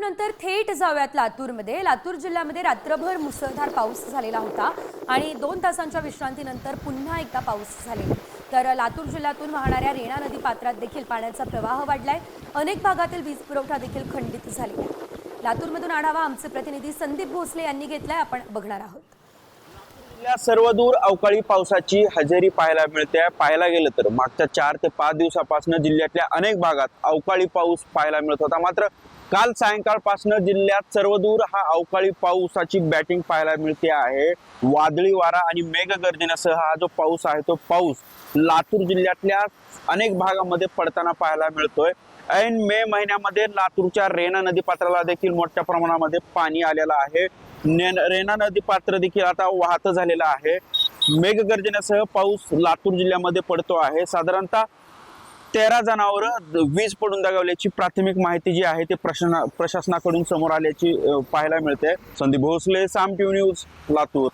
नंतर थेट जाऊयात लातूरमध्ये. लातूर जिल्ह्यामध्ये रात्रभर मुसळधार पाऊस झालेला होता आणि दोन तासांच्या विश्रांतीनंतर पुन्हा एकदा पाऊस झालेला तर लातूर जिल्ह्यातून वाहणाऱ्या रेणा नदी पात्रात देखील पाण्याचा प्रवाह वाढलाय. अनेक भागातील वीज पुरवठा देखील खंडित झालेला आहे. लातूरमधून आढावा आमचे प्रतिनिधी संदीप भोसले यांनी घेतलाय. आपण बघणार आहोत. जिल्ह्यात सर्वदूर अवकाळी पावसाची हजेरी पाहायला मिळते. पाहायला गेलं तर मागच्या चार ते पाच दिवसापासून जिल्ह्यातल्या अनेक भागात अवकाळी पाऊस पाहायला मिळत होता. मात्र काल सायंकाळपासून जिल्ह्यात सर्वदूर हा अवकाळी पावसाची बॅटिंग पाहायला मिळते आहे. वादळी वारा आणि मेघगर्जनेसह हा जो पाऊस आहे तो पाऊस लातूर जिल्ह्यातल्या अनेक भागामध्ये पडताना पाहायला मिळतोय. ऐन मे महिन्यामध्ये लातूरच्या रेणा नदी पात्राला देखील मोठ्या प्रमाणामध्ये पाणी आलेलं आहे. रेणा नदी पात्र देखील आता वाहत झालेला आहे. मेघगर्जनेसह पाऊस लातूर जिल्ह्यामध्ये पडतो आहे. साधारणतः तेरा जणांवर वीज पडून दगावल्याची प्राथमिक माहिती जी आहे ती प्रशासना प्रशासनाकडून समोर आल्याची पाहायला मिळते. Sandeep Bhosale Saam TV news Latur.